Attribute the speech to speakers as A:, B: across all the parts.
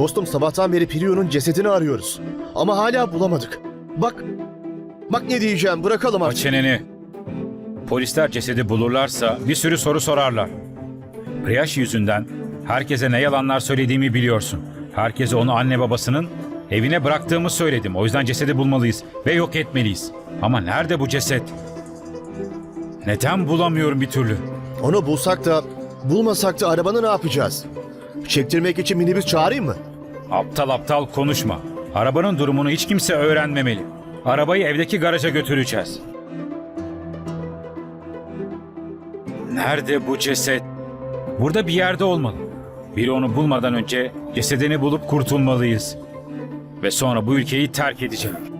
A: Dostum sabahtan beri Priyu'nun cesedini arıyoruz. Ama hala bulamadık. Bak, bak ne diyeceğim bırakalım artık.
B: çeneni. Polisler cesedi bulurlarsa bir sürü soru sorarlar. Priyaş yüzünden herkese ne yalanlar söylediğimi biliyorsun. Herkese onu anne babasının evine bıraktığımı söyledim. O yüzden cesedi bulmalıyız ve yok etmeliyiz. Ama nerede bu ceset? Neden bulamıyorum bir türlü?
A: Onu bulsak da bulmasak da arabanı ne yapacağız? Çektirmek için minibüs çağırayım mı?
B: Aptal aptal konuşma. Arabanın durumunu hiç kimse öğrenmemeli. Arabayı evdeki garaja götüreceğiz. Nerede bu ceset? Burada bir yerde olmalı. Biri onu bulmadan önce cesedini bulup kurtulmalıyız. Ve sonra bu ülkeyi terk edeceğim.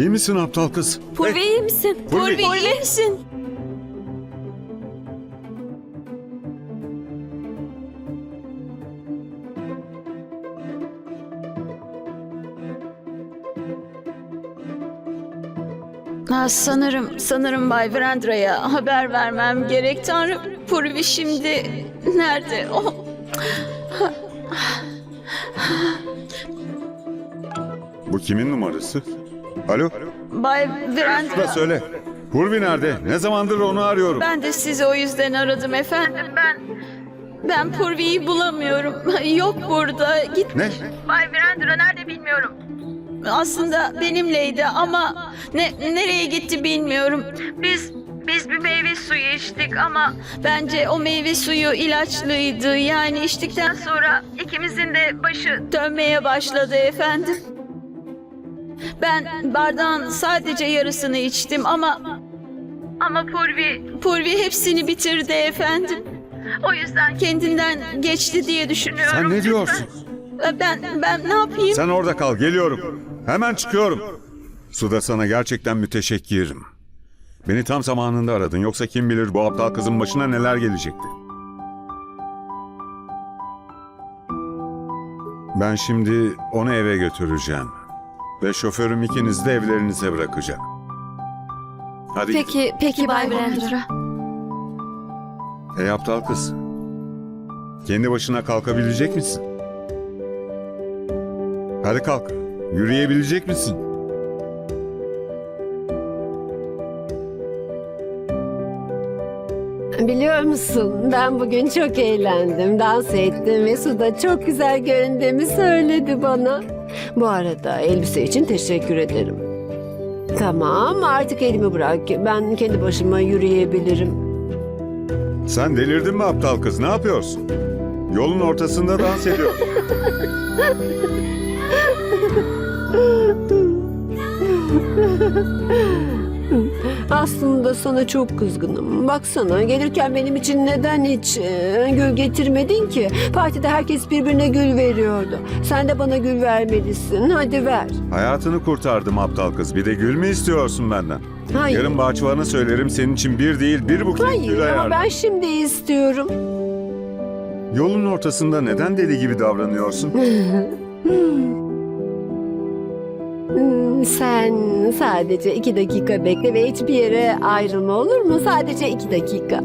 C: İyi misin aptal kız?
D: Purvi iyi misin?
C: Purvi.
D: iyi misin? Ha, sanırım, sanırım Bay Virendra'ya haber vermem gerek. Tanrım, Purvi şimdi nerede? O
C: Bu kimin numarası? Alo?
D: Bay
C: Da
D: Virendra.
C: söyle. Purvi nerede? Ne zamandır onu arıyorum.
D: Ben de sizi o yüzden aradım efendim. Ben ben Purvi'yi bulamıyorum. Yok burada. Git.
C: Ne?
D: Bay Virendra nerede bilmiyorum. Aslında benimleydi ama ne nereye gitti bilmiyorum. Biz biz bir meyve suyu içtik ama bence o meyve suyu ilaçlıydı. Yani içtikten sonra ikimizin de başı dönmeye başladı efendim. Ben bardağın sadece yarısını içtim ama ama Purvi Purvi hepsini bitirdi efendim. O yüzden kendinden geçti diye düşünüyorum.
C: Sen ne diyorsun?
D: Ben ben ne yapayım?
C: Sen orada kal, geliyorum. Hemen çıkıyorum. Suda sana gerçekten müteşekkirim. Beni tam zamanında aradın. Yoksa kim bilir bu aptal kızın başına neler gelecekti. Ben şimdi onu eve götüreceğim. Ve şoförüm ikinizi de evlerinize bırakacak. Hadi gidin.
D: Peki peki Bay Virendra.
C: Ey aptal kız. Kendi başına kalkabilecek misin? Hadi kalk. Yürüyebilecek misin?
E: Biliyor musun ben bugün çok eğlendim, dans ettim ve suda çok güzel göründüğümü söyledi bana. Bu arada elbise için teşekkür ederim. Tamam artık elimi bırak. Ben kendi başıma yürüyebilirim.
C: Sen delirdin mi aptal kız? Ne yapıyorsun? Yolun ortasında dans ediyor.
E: Aslında sana çok kızgınım. Baksana gelirken benim için neden hiç e, gül getirmedin ki? Partide herkes birbirine gül veriyordu. Sen de bana gül vermelisin. Hadi ver.
C: Hayatını kurtardım aptal kız. Bir de gül mü istiyorsun benden?
E: Hayır.
C: Yarın bahçıvanı söylerim senin için bir değil bir buket
E: Hayır
C: gül
E: ama
C: ayarlar.
E: ben şimdi istiyorum.
C: Yolun ortasında neden deli gibi davranıyorsun?
E: Hmm, Sen sadece iki dakika bekle ve hiçbir yere ayrılma olur mu? Sadece iki dakika.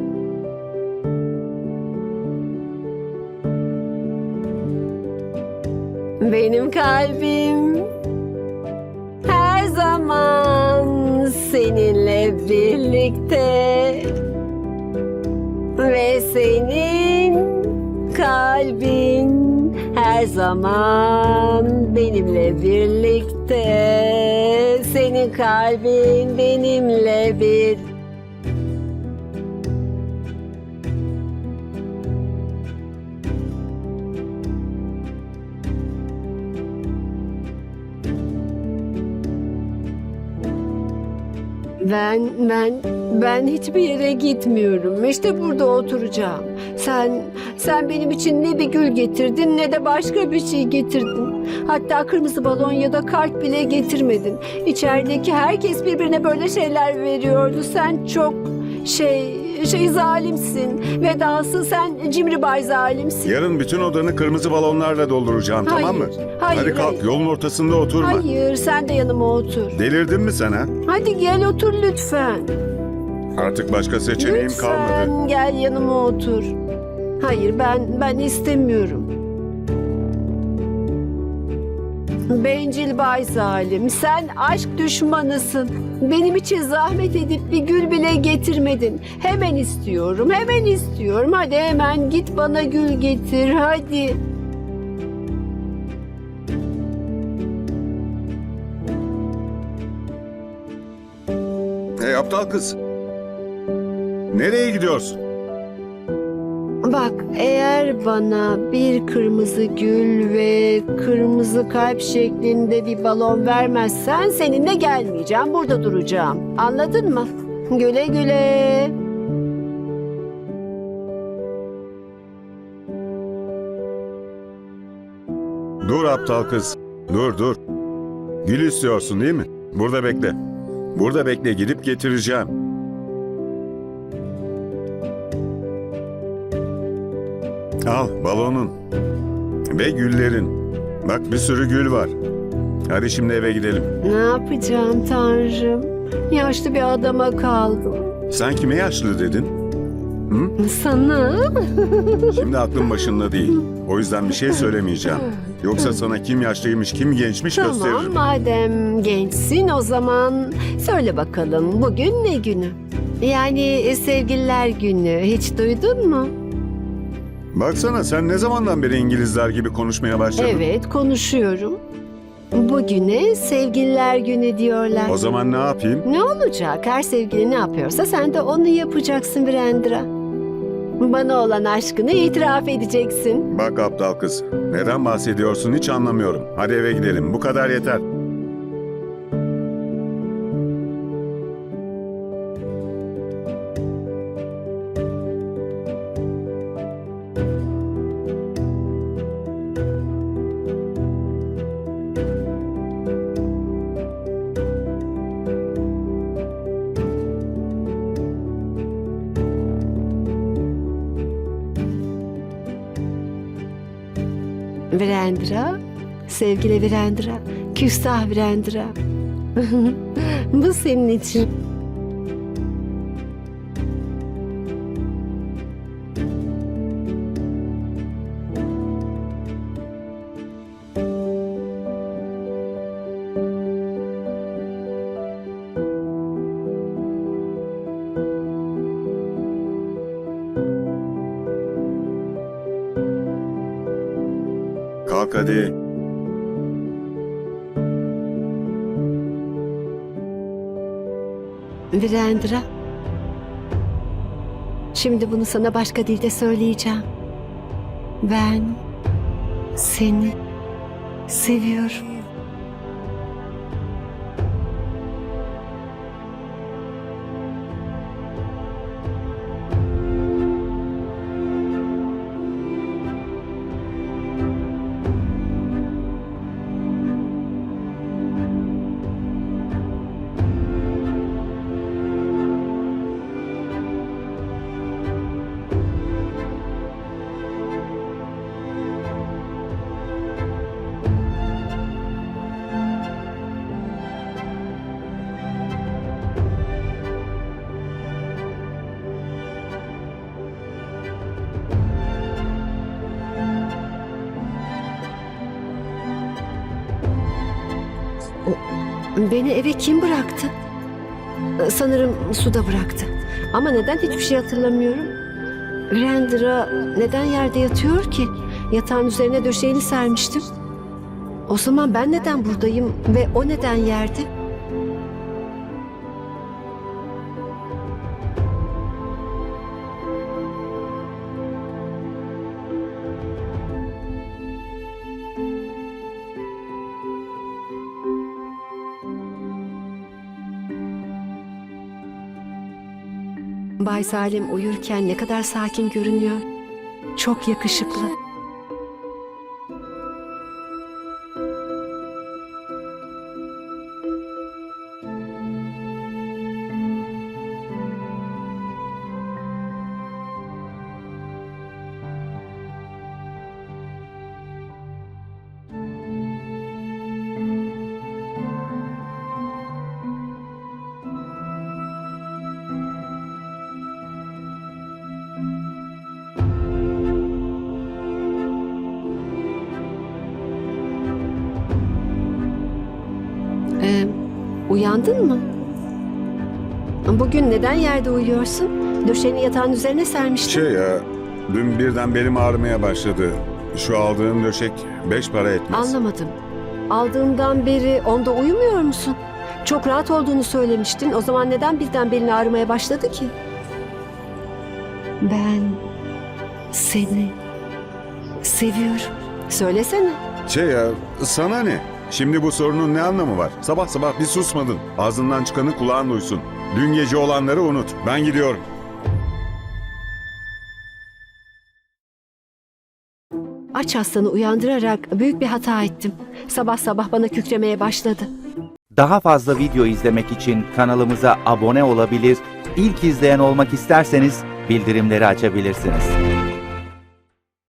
E: Benim kalbim her zaman seninle birlikte ve senin kalbin her zaman benimle birlikte. Senin kalbin benimle bir. Ben, ben, ben hiçbir yere gitmiyorum. İşte burada oturacağım. Sen, sen benim için ne bir gül getirdin ne de başka bir şey getirdin. Hatta kırmızı balon ya da kart bile getirmedin. İçerideki herkes birbirine böyle şeyler veriyordu. Sen çok şey, şey zalimsin. Ve dahası sen Cimri Bay zalimsin.
C: Yarın bütün odanı kırmızı balonlarla dolduracağım tamam mı?
E: Hayır, hayır,
C: Hadi kalk
E: hayır.
C: yolun ortasında oturma.
E: Hayır sen de yanıma otur.
C: Delirdin mi sen ha?
E: Hadi gel otur lütfen.
C: Artık başka seçeneğim kalmadı.
E: Lütfen gel yanıma otur. Hayır ben ben istemiyorum. Bencil Bay Zalim, sen aşk düşmanısın. Benim için zahmet edip bir gül bile getirmedin. Hemen istiyorum, hemen istiyorum. Hadi hemen git bana gül getir, hadi.
C: Hey aptal kız. Nereye gidiyorsun?
E: Bak eğer bana bir kırmızı gül ve kırmızı kalp şeklinde bir balon vermezsen seninle gelmeyeceğim. Burada duracağım. Anladın mı? Güle güle.
C: Dur aptal kız. Dur dur. Gül istiyorsun değil mi? Burada bekle. Burada bekle gidip getireceğim. Al balonun. Ve güllerin. Bak bir sürü gül var. Hadi şimdi eve gidelim.
E: Ne yapacağım Tanrım? Yaşlı bir adama kaldım.
C: Sen kime yaşlı dedin?
E: Sana?
C: Şimdi aklın başında değil. O yüzden bir şey söylemeyeceğim. Yoksa sana kim yaşlıymış kim gençmiş
E: tamam
C: gösteririm.
E: madem gençsin o zaman söyle bakalım bugün ne günü? Yani sevgililer günü hiç duydun mu?
C: Baksana sen ne zamandan beri İngilizler gibi konuşmaya başladın?
E: Evet konuşuyorum. Bugüne sevgililer günü diyorlar.
C: O zaman ne yapayım?
E: Ne olacak? Her sevgili ne yapıyorsa sen de onu yapacaksın Brandra. Bana olan aşkını itiraf edeceksin.
C: Bak aptal kız. Neden bahsediyorsun hiç anlamıyorum. Hadi eve gidelim. Bu kadar yeter.
E: Brandra, sevgili Brandra, küstah Brandra. Bu senin için.
C: Kalk hadi.
E: Brandra. Şimdi bunu sana başka dilde söyleyeceğim. Ben seni seviyorum. Beni eve kim bıraktı? Sanırım suda bıraktı. Ama neden hiçbir şey hatırlamıyorum? Brandra neden yerde yatıyor ki? Yatağın üzerine döşeğini sermiştim. O zaman ben neden buradayım ve o neden yerde? Bay Salim uyurken ne kadar sakin görünüyor. Çok yakışıklı. Uyandın mı? Bugün neden yerde uyuyorsun? Döşeni yatağın üzerine sermiştin.
C: Şey ya, dün birden belim ağrımaya başladı. Şu aldığım döşek beş para etmez.
E: Anlamadım. Aldığından beri onda uyumuyor musun? Çok rahat olduğunu söylemiştin. O zaman neden birden belin ağrımaya başladı ki? Ben seni seviyorum. Söylesene.
C: Şey ya, sana ne? Şimdi bu sorunun ne anlamı var? Sabah sabah bir susmadın. Ağzından çıkanı kulağın duysun. Dün gece olanları unut. Ben gidiyorum.
E: Aç hastanı uyandırarak büyük bir hata ettim. Sabah sabah bana kükremeye başladı.
F: Daha fazla video izlemek için kanalımıza abone olabilir, ilk izleyen olmak isterseniz bildirimleri açabilirsiniz.